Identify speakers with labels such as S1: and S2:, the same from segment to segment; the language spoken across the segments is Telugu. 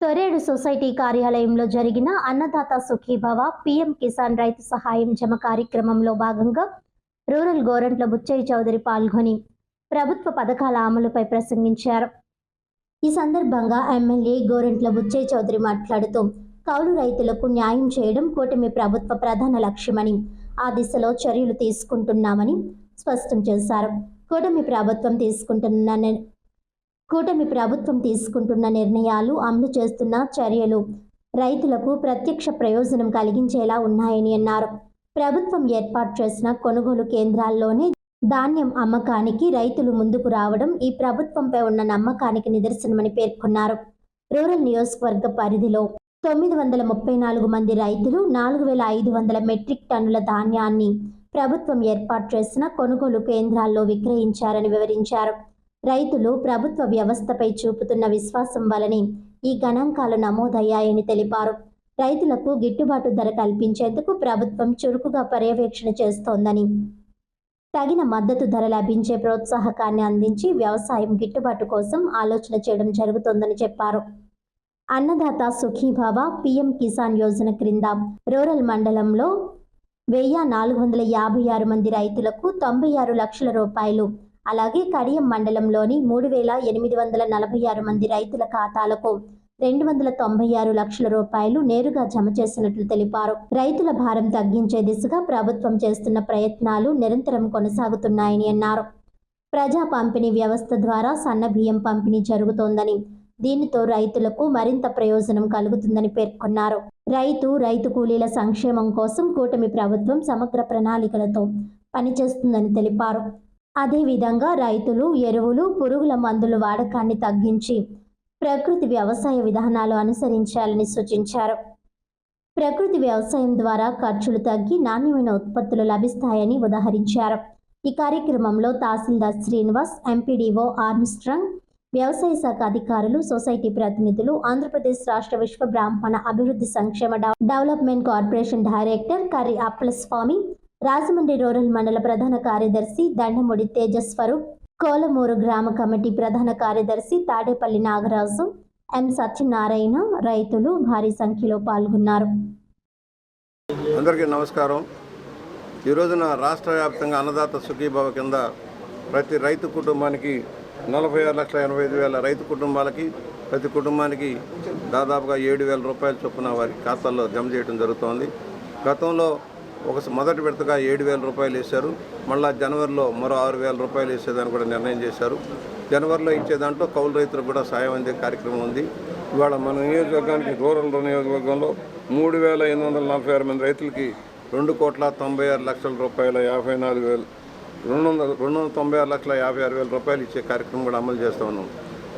S1: తొరేడు సొసైటీ కార్యాలయంలో జరిగిన అన్నదాత సుఖీభవ పిఎం కిసాన్ రైతు సహాయం జమ కార్యక్రమంలో భాగంగా రూరల్ గోరంట్ల బుచ్చయ్య చౌదరి పాల్గొని ప్రభుత్వ పథకాల అమలుపై ప్రసంగించారు. ఈ సందర్భంగా ఎమ్మెల్యే గోరంట్ల బుచ్చయ్య చౌదరి మాట్లాడుతూ కౌలు రైతులకు న్యాయం చేయడం కూటమి ప్రభుత్వ ప్రధాన లక్ష్యమని ఆ దిశలో చర్యలు తీసుకుంటున్నామని స్పష్టం చేశారు. కూటమి ప్రభుత్వం తీసుకుంటున్న కూటమి ప్రభుత్వం తీసుకుంటున్న నిర్ణయాలు అమలు చేస్తున్న చర్యలు రైతులకు ప్రత్యక్ష ప్రయోజనం కలిగించేలా ఉన్నాయని అన్నారు. ప్రభుత్వం ఏర్పాటు చేసిన కొనుగోలు కేంద్రాల్లోనే ధాన్యం అమ్మకానికి రైతులు ముందుకు రావడం ఈ ప్రభుత్వంపై ఉన్న నమ్మకానికి నిదర్శనమని పేర్కొన్నారు. రూరల్ నియోజకవర్గ పరిధిలో తొమ్మిది వందల ముప్పై నాలుగు మంది రైతులు నాలుగు వేల ఐదు వందల మెట్రిక్ టన్నుల ధాన్యాన్ని ప్రభుత్వం ఏర్పాటు చేసిన కొనుగోలు కేంద్రాల్లో విక్రయించారని వివరించారు. రైతులు ప్రభుత్వ వ్యవస్థపై చూపుతున్న విశ్వాసం వలనే ఈ గణాంకాలు నమోదయ్యాయని తెలిపారు. రైతులకు గిట్టుబాటు ధర కల్పించేందుకు ప్రభుత్వం చురుకుగా పర్యవేక్షణ చేస్తోందని తగిన మద్దతు ధర లభించే ప్రోత్సాహకాన్ని అందించి వ్యవసాయం గిట్టుబాటు కోసం ఆలోచన చేయడం జరుగుతోందని చెప్పారు. అన్నదాత సుఖీభావ పీఎం కిసాన్ యోజన క్రింద రూరల్ మండలంలో వెయ్యి నాలుగు వందల యాభై ఆరు మంది రైతులకు తొంభై ఆరు లక్షల రూపాయలు అలాగే కడియం మండలంలోని మూడు వేల ఎనిమిది వందల నలభై ఆరు మంది రైతుల ఖాతాలకు రెండు వందల తొంభై ఆరు లక్షల రూపాయలు నేరుగా జమ చేసినట్లు తెలిపారు. రైతుల భారం తగ్గించే దిశగా ప్రభుత్వం చేస్తున్న ప్రయత్నాలు నిరంతరం కొనసాగుతున్నాయని అన్నారు. ప్రజా పంపిణీ వ్యవస్థ ద్వారా సన్న బియ్యం పంపిణీ జరుగుతోందని దీనితో రైతులకు మరింత ప్రయోజనం కలుగుతుందని పేర్కొన్నారు. రైతు రైతు కూలీల సంక్షేమం కోసం కూటమి ప్రభుత్వం సమగ్ర ప్రణాళికలతో పనిచేస్తుందని తెలిపారు. అదేవిధంగా రైతులు ఎరువులు పురుగుల మందుల వాడకాన్ని తగ్గించి ప్రకృతి వ్యవసాయ విధానాలు అనుసరించాలని సూచించారు. ప్రకృతి వ్యవసాయం ద్వారా ఖర్చులు తగ్గి నాణ్యమైన ఉత్పత్తులు లభిస్తాయని ఉదాహరించారు. ఈ కార్యక్రమంలో తహసీల్దార్ శ్రీనివాస్ ఎంపీడీఓ ఆర్మ్స్ట్రాంగ్ వ్యవసాయ శాఖ అధికారులు సొసైటీ ప్రతినిధులు ఆంధ్రప్రదేశ్ రాష్ట్ర విశ్వ బ్రాహ్మణ అభివృద్ధి సంక్షేమ development corporation director Karri Appalaswamy Rajahmundry rural మండల ప్రధాన కార్యదర్శి దండముడి తేజస్వరూప్ కోలమూరు గ్రామ కమిటీ ప్రధాన కార్యదర్శి తాడేపల్లి నాగరాజు ఎం సత్యనారాయణ రైతులు భారీ సంఖ్యలో పాల్గొన్నారు.
S2: అందరికీ నమస్కారం. ఈ రోజున రాష్ట్ర వ్యాప్తంగా అన్నదాత సుఖీభావ కింద ప్రతి రైతు కుటుంబానికి నలభై ఆరు లక్షల ఎనభై ఐదు వేల రైతు కుటుంబాలకి ప్రతి కుటుంబానికి దాదాపుగా ఏడు వేల రూపాయల చొప్పున వారి ఖాతాల్లో జమ చేయడం జరుగుతోంది. గతంలో ఒక మొదటి విడతగా ఏడు వేల రూపాయలు వేశారు. మళ్ళా జనవరిలో మరో ఆరు వేల రూపాయలు వేసేదాన్ని కూడా నిర్ణయం చేశారు. జనవరిలో ఇచ్చే దాంట్లో కౌలు రైతులకు కూడా సాయం అందే కార్యక్రమం ఉంది. ఇవాళ మన నియోజకవర్గానికి రూరల్ నియోజకవర్గంలో మూడు వేల ఎనిమిది వందల నలభై ఆరు మంది రైతులకి రెండు కోట్ల తొంభై ఆరు లక్షల రూపాయల యాభై నాలుగు వేలు రెండు వందల రెండు వందల తొంభై ఆరు లక్షల యాభై ఆరు వేల రూపాయలు ఇచ్చే కార్యక్రమం కూడా అమలు చేస్తూ ఉన్నాం.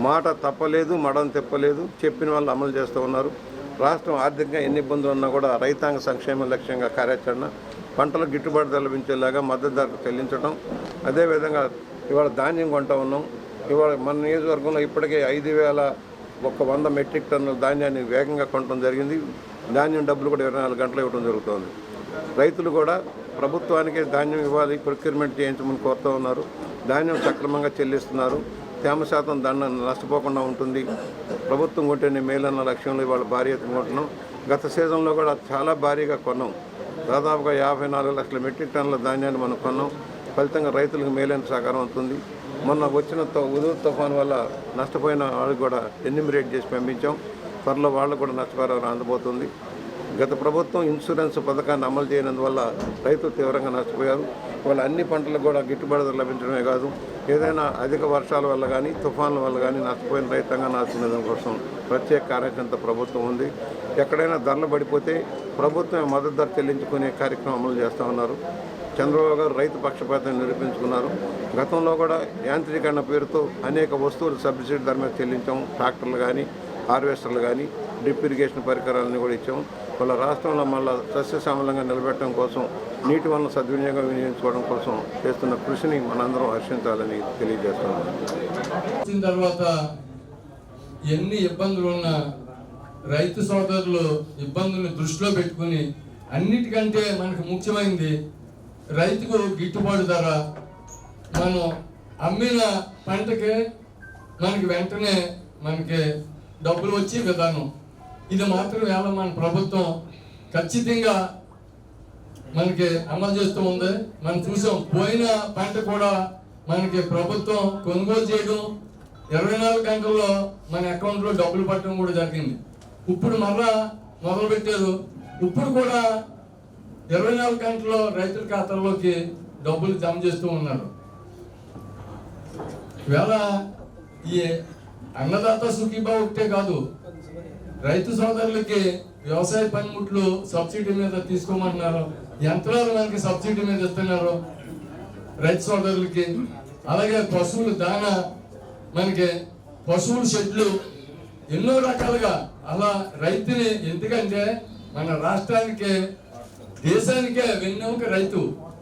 S2: మాట తప్పలేదు మడం తిప్పలేదు చెప్పిన వాళ్ళు అమలు చేస్తూ ఉన్నారు. రాష్ట్రం ఆర్థికంగా ఎన్ని ఇబ్బందులు ఉన్నా కూడా రైతాంగ సంక్షేమ లక్ష్యంగా కార్యాచరణ పంటలకు గిట్టుబాటు ధర లభించేలాగా మద్దతు ధర చెల్లించడం అదేవిధంగా ఇవాళ ధాన్యం కొంటా ఉన్నాం. ఇవాళ మన నియోజకవర్గంలో ఇప్పటికే ఐదు వేల ఒక వంద మెట్రిక్ టన్నుల ధాన్యాన్ని వేగంగా కొనడం జరిగింది. ధాన్యం డబ్బులు కూడా ఇరవై నాలుగు గంటలు ఇవ్వడం జరుగుతుంది. రైతులు కూడా ప్రభుత్వానికి ధాన్యం ఇవ్వాలి ప్రొక్యూర్మెంట్ చేయించమని కోరుతూ ఉన్నారు. ధాన్యం సక్రమంగా చెల్లిస్తున్నారు. తేమ శాతం దండ నష్టపోకుండా ఉంటుంది. ప్రభుత్వం కొంటేనే మేలన్న లక్ష్యంలో ఇవాళ భారీ ఎత్తున కొంటున్నాం గత సీజన్లో కూడా చాలా భారీగా కొన్నాం. దాదాపుగా యాభై నాలుగు లక్షల మెట్రిక్ టన్నుల ధాన్యాన్ని మనం కొన్నాం. ఫలితంగా రైతులకు మేలైన సహకారం అవుతుంది మొన్న వచ్చిన తో- తుఫాన్ వల్ల నష్టపోయిన వాళ్ళకి కూడా ఎన్నిమిరేట్ చేసి పంపించాం. త్వరలో వాళ్ళకు కూడా నష్టపరిహారం అందబోతుంది. గత ప్రభుత్వం ఇన్సూరెన్స్ పథకాన్ని అమలు చేయనందువల్ల రైతులు తీవ్రంగా నష్టపోయారు. వాళ్ళ అన్ని పంటలకు కూడా గిట్టుబాటు ధర లభించడమే కాదు ఏదైనా అధిక వర్షాల వల్ల కానీ తుఫాన్ల వల్ల కానీ నష్టపోయిన రైతాంగాన్ని నాశనం కోసం ప్రత్యేక కార్యక్రమంతో ప్రభుత్వం ఉంది. ఎక్కడైనా ధరలు పడిపోతే ప్రభుత్వం మద్దతు ధర చెల్లించుకునే కార్యక్రమం అమలు చేస్తూ ఉన్నారు. చంద్రబాబు గారు రైతు పక్షపాతం నిరూపించుకున్నారు. గతంలో కూడా యాంత్రీకరణ పేరుతో అనేక వస్తువులు సబ్సిడీ ధర మీద చెల్లించాము. ట్రాక్టర్లు కానీ హార్వెస్టర్లు కానీ డ్రిప్ ఇరిగేషన్ పరికరాలని కూడా ఇచ్చాము. వాళ్ళ రాష్ట్రంలో మళ్ళా సస్యశ్యామలంగా నిలబెట్టడం కోసం నీటి వనరుల సద్వినియోగం వినియోగించుకోవడం కోసం చేస్తున్న కృషిని మనందరం హర్షించాలని తెలియజేస్తున్నాం.
S3: తర్వాత ఎన్ని ఇబ్బందులు ఉన్నా రైతు సోదరులు ఇబ్బందుల్ని దృష్టిలో పెట్టుకుని అన్నిటికంటే మనకు ముఖ్యమైనది రైతుకు గిట్టుబాటు ధర. మనం అమ్మిన పంటకి మనకి వెంటనే మనకి డబ్బులు వచ్చే విధానం ఇది మాత్రం వేళ మన ప్రభుత్వం ఖచ్చితంగా మనకి అమలు చేస్తూ ఉంది. మనం చూసాం పోయిన పంట కూడా మనకి ప్రభుత్వం కొనుగోలు చేయడం ఇరవై నాలుగు గంటల్లో మన అకౌంట్లో డబ్బులు పట్టడం కూడా జరిగింది. ఇప్పుడు మరలా మొదలు పెట్టారు ఇప్పుడు కూడా ఇరవై నాలుగు గంటల్లో రైతుల ఖాతాల్లోకి డబ్బులు జమ చేస్తూ ఉన్నారు. వేళ ఈ అన్నదాత సుఖీబా ఒకటే కాదు. రైతు సోదరులకి వ్యవసాయ పనిముట్లు సబ్సిడీ మీద తీసుకోమంటున్నారు. యంత్రాలు మనకి సబ్సిడీ మీద ఇస్తున్నారు రైతు సోదరులకి. అలాగే పశువులు దాన మనకి పశువుల షెడ్లు ఎన్నో రకాలుగా అలా రైతుని ఎందుకంటే మన రాష్ట్రానికి దేశానికే వెన్నెముక రైతు.